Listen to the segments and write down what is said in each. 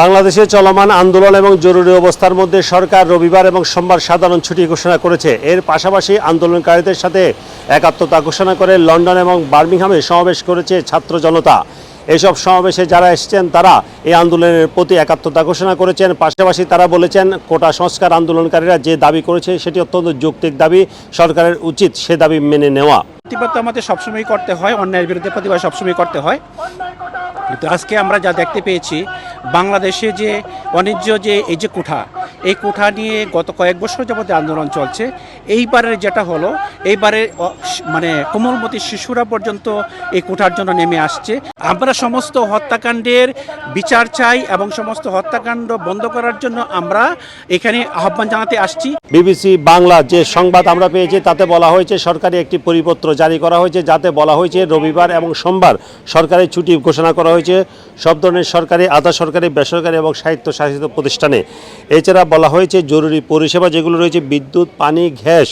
বাংলাদেশে চলমান আন্দোলন এবং জরুরি অবস্থার মধ্যে সরকার রবিবার এবং সোমবার সাধারণ ছুটি ঘোষণা করেছে। এর পাশাপাশি আন্দোলনকারীদের সাথে একাত্মতা ঘোষণা করে লন্ডন এবং বার্মিংহামে সমাবেশ করেছে ছাত্র জনতা। এসব সমাবেশে যারা এসেছেন তারা এই আন্দোলনের প্রতি একাত্মতা ঘোষণা করেছেন। পাশাপাশি তারা বলেছেন, কোটা সংস্কার আন্দোলনকারীরা যে দাবি করেছে সেটি অত্যন্ত যৌক্তিক দাবি, সরকারের উচিত সে দাবি মেনে নেওয়া। প্রতিবাদ আমাদের সবসময় করতে হয়, অন্যায়ের বিরুদ্ধে প্রতিবাদ সবসময় করতে হয়। কিন্তু আজকে আমরা যা দেখতে পেয়েছি, বাংলাদেশে যে বাণিজ্য যে এই যে কোঠা, এই কোঠা নিয়ে গত কয়েক বছর যাবত আন্দোলন চলছে, এইবারের যেটা হলো, এইবারে মানে কোমলমতি শিশুরা পর্যন্ত এই কোঠার জন্য নেমে আসছে। আমরা সমস্ত হত্যাকাণ্ডের বিচার চাই এবং সমস্ত হত্যাকাণ্ড বন্ধ করার জন্য আমরা এখানে আহ্বান জানাতে আসছি। বিবিসি বাংলা যে সংবাদ আমরা পেয়েছি, তাতে বলা হয়েছে সরকারি একটি পরিপত্র জারি করা হয়েছে, যাতে বলা হয়েছে রবিবার এবং সোমবার সরকারি ছুটি ঘোষণা করা হয়েছে সব ধরনের সরকারি, আধা সরকারি, বেসরকারি এবং স্বায়ত্তশাসিত প্রতিষ্ঠানে। এছাড়া বলা হয়েছে জরুরি পরিষেবা যেগুলো রয়েছে, বিদ্যুৎ, পানি, গ্যাস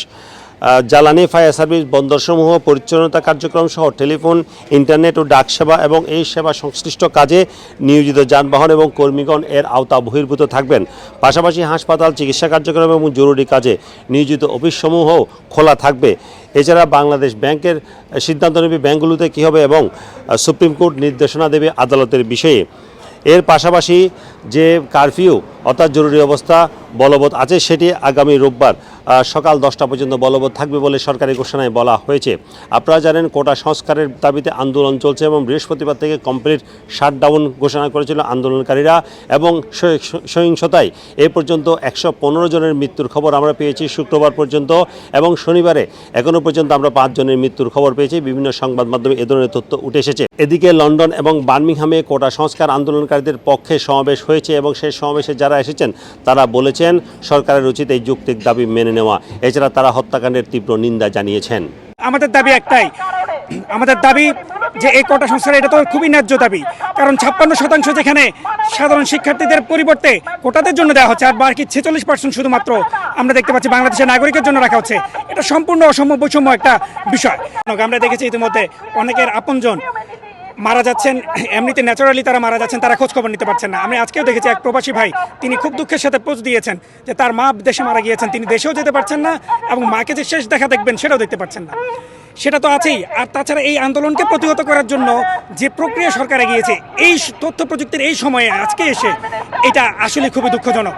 জ্বালানি, ফায়ার সার্ভিস, বন্দরসমূহ, পরিচ্ছন্নতা কার্যক্রম সহ টেলিফোন, ইন্টারনেট ও ডাক সেবা এবং এই সেবা সংশ্লিষ্ট কাজে নিয়োজিত যানবাহন এবং কর্মীগণ এর আওতা বহির্ভূত থাকবেন। পাশাপাশি হাসপাতাল, চিকিৎসা কার্যক্রম এবং জরুরি কাজে নিয়োজিত অফিসসমূহ খোলা থাকবে। এছাড়া বাংলাদেশ ব্যাংকের সিদ্ধান্ত নেবে ব্যাংকগুলোতে কী হবে এবং সুপ্রিম কোর্ট নির্দেশনা দেবে আদালতের বিষয়ে। এর পাশাপাশি যে কারফিউ অর্থাৎ জরুরি অবস্থা বলবৎ আছে, সেটি আগামী রোববার সকাল দশটা পর্যন্ত বলবৎ থাকবে বলে সরকারি ঘোষণায় বলা হয়েছে। আপনারা জানেন, কোটা সংস্কারের দাবিতে আন্দোলন চলছে এবং বৃহস্পতিবার থেকে কমপ্লিট শাটডাউন ঘোষণা করেছিল আন্দোলনকারীরা এবং সহিংসতায় এ পর্যন্ত একশো পনেরো জনের মৃত্যুর খবর আমরা পেয়েছি শুক্রবার পর্যন্ত এবং শনিবারে এখনও পর্যন্ত আমরা পাঁচ জনের মৃত্যুর খবর পেয়েছি। বিভিন্ন সংবাদ মাধ্যমে এ ধরনের তথ্য উঠে এসেছে। এদিকে লন্ডন এবং বার্মিংহামে কোটা সংস্কার আন্দোলনকারীদের পক্ষে সমাবেশ হয়েছে এবং সেই সমাবেশে যারা এসেছেন, তারা বলেছেন সরকারের উচিত এই যৌক্তিক দাবি মেনে নেওয়া। এছাড়া তারা হত্যাকাণ্ডের তীব্র নিন্দা জানিয়েছেন। আমাদের দাবি একটাই। আমাদের দাবি যে এই কোটা সংস্কার, এটা তো খুবই ন্যায্য দাবি। কারণ ছাপ্পান্ন শতাংশ যেখানে সাধারণ শিক্ষার্থীদের পরিবর্তে কোটাদের জন্য দেওয়া হচ্ছে, আর বাকি ছেচল্লিশ পার্সেন্ট শুধুমাত্র আমরা দেখতে পাচ্ছি বাংলাদেশের নাগরিকের জন্য রাখা হচ্ছে। এটা সম্পূর্ণ অসম্ভব বৈষম্য একটা বিষয়। আমরা দেখেছি ইতিমধ্যে অনেকের আপনজন মারা যাচ্ছেন, এমনিতে ন্যাচারালি তারা মারা যাচ্ছেন, তারা খোঁজ খবর নিতে পারছেন না। আমি আজকেও দেখেছি এক প্রবাসী ভাই, তিনি খুব দুঃখের সাথে পোস্ট দিয়েছেন যে তার মা দেশে মারা গিয়েছেন, তিনি দেশেও যেতে পারছেন না এবং মাকে যে শেষ দেখা দেখবেন সেটাও দেখতে পারছেন না। সেটা তো আছেই। আর তাছাড়া এই আন্দোলনকে প্রতিহত করার জন্য যে প্রক্রিয়া সরকার এগিয়েছে, এই তথ্য প্রযুক্তির এই সময়ে আজকে এসে এটা আসলে খুবই দুঃখজনক।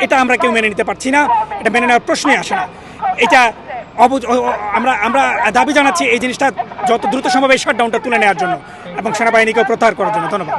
এটা আমরা কেউ মেনে নিতে পারছি না, এটা মেনে নেওয়ার প্রশ্নই আসে না। এটা ও- আমরা আমরা দাবি জানাচ্ছি এই জিনিসটা যত দ্রুত সম্ভব এই শাটডাউনটা তুলে নেওয়ার জন্য এবং সেনাবাহিনীকেও প্রত্যাহার করার জন্য। ধন্যবাদ।